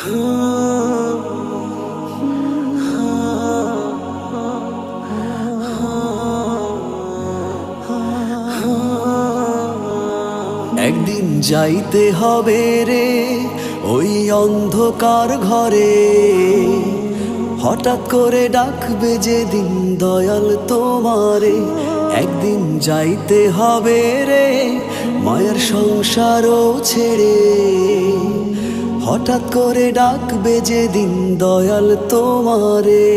একদিন যাইতে হবে রে ওই অন্ধকার ঘরে। হঠাৎ করে ডাকবে যেদিন দয়াল তোমারে। একদিন যাইতে হবে রে মায়ের সংসারও ছেড়ে। হঠাৎ করে ডাকবে যেদিন দয়াল তোমারে।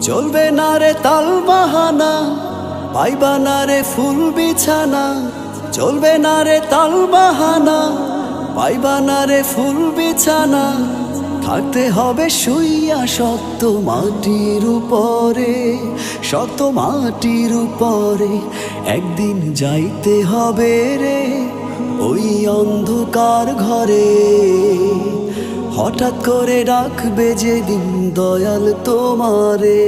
চলবে না রে তাল বাহানা, পাইবা না রে ফুল বিছানা। চলবে না রে তাল বাহানা, পাইবা না রে ফুল বিছানা। থাকতে হবে শুইয়া শক্ত মাটির উপরে, শক্ত মাটির উপরে। একদিন যাইতে হবে রে ওই অন্ধকার ঘরে হঠাৎ করে ডাকবে যেদিন দয়াল তোমারে।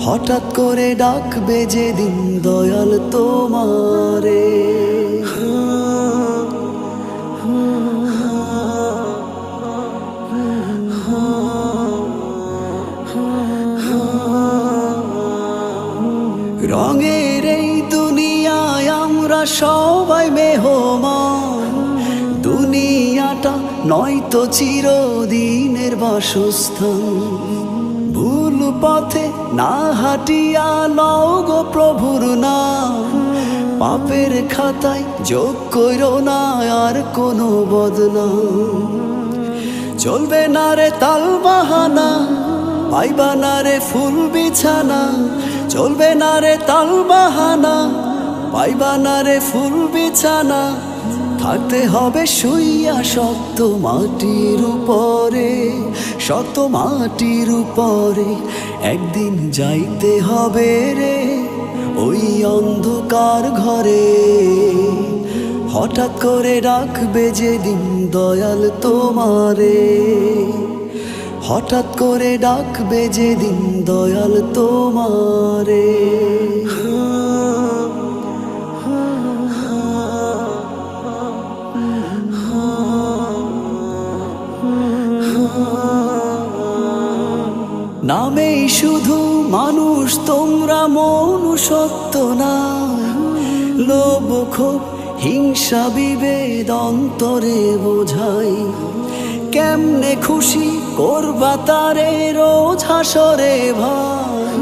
হঠাৎ করে ডাকবে যেদিন দয়াল তোমারে। আমরা সবাই মেহমান। দুনিয়াটা নয়তো চিরদিনের বাসস্থান। ভুল পথে না হাঁটিয়া লগ প্রভুর নাম। পাপের খাতায় যোগ কইর না আর কোনো বদনাম। চলবে না রে তাল বাহানা, পাইবা না রে ফুল বিছানা। চলবে না রে তাল বাহানা পাইবা না রে ফুল বিছানা। থাকতে হবে শুইয়া শক্ত মাটির উপরে, শক্ত মাটির উপরে। একদিন যাইতে হবে রে ওই অন্ধকার ঘরে। হঠাৎ করে ডাকবে যেদিন দয়াল তোমারে। হঠাৎ করে ডাকবে যেদিন দয়াল তোমারে। নামেই শুধু মানুষ, তোমরা মনুষ্যত্ব না। লোভ, ক্ষোভ, হিংসা, বিভেদ অন্তরে বোঝাই। কেমনে খুশি করবা তারে রোজ হাসরে ভাই।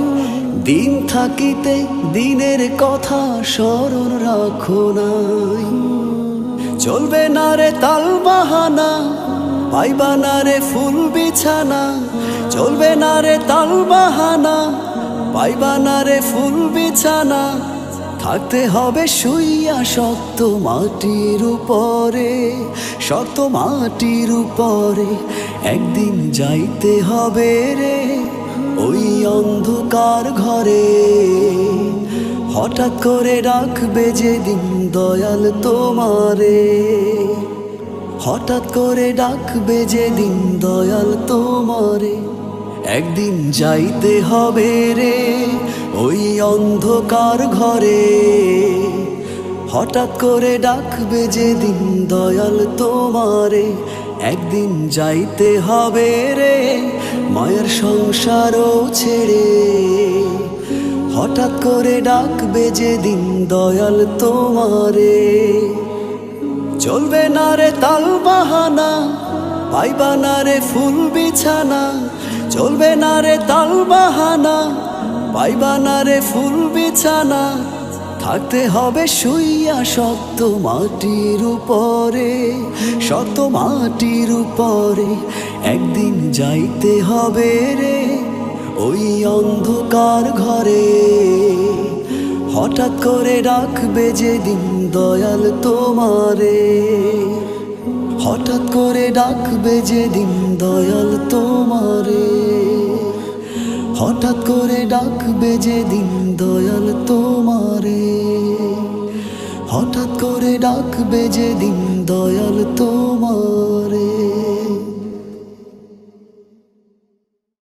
দিন থাকিতে দিনের কথা স্মরণ রাখো নাই। চলবে না রে তাল বাহানা পাইবা না রে ফুল বিছানা, চলবে না রে তাল বাহানা। পাইবা না রে ফুল বিছানা, থাকতে হবে শুইয়া শক্ত মাটির উপরে, শক্ত মাটির উপরে। একদিন যাইতে হবে রে ওই অন্ধকার ঘরে। হঠাৎ করে ডাকবে যেদিন দয়াল তোমারে। হঠাৎ করে ডাকবে যেদিন দয়াল তোমারে, একদিন যাইতে হবে রে ওই অন্ধকার ঘরে। হঠাৎ করে ডাকবে যেদিন দয়াল তোমারে, একদিন যাইতে হবে রে মায়ের সংসারও ছেড়ে। হঠাৎ করে ডাকবে যেদিন দয়াল তোমারে চলবে না রে তাল বাহানা, পাইবা না রে ফুল বিছানা। চলবে না রে তাল বাহানা, পাইবা না রে ফুল বিছানা। থাকতে হবে শুইয়া শক্ত মাটির উপরে, শক্ত মাটির উপরে। একদিন যাইতে হবে রে, ওই অন্ধকার ঘরে। হঠাৎ করে ডাকবে যেদিন দয়াল তোমারে। হঠাৎ করে ডাকবে যেদিন দয়াল তোমারে। হঠাৎ করে ডাকবে যেদিন দয়াল তোমারে। হঠাৎ করে ডাকবে যেদিন দয়াল তোমারে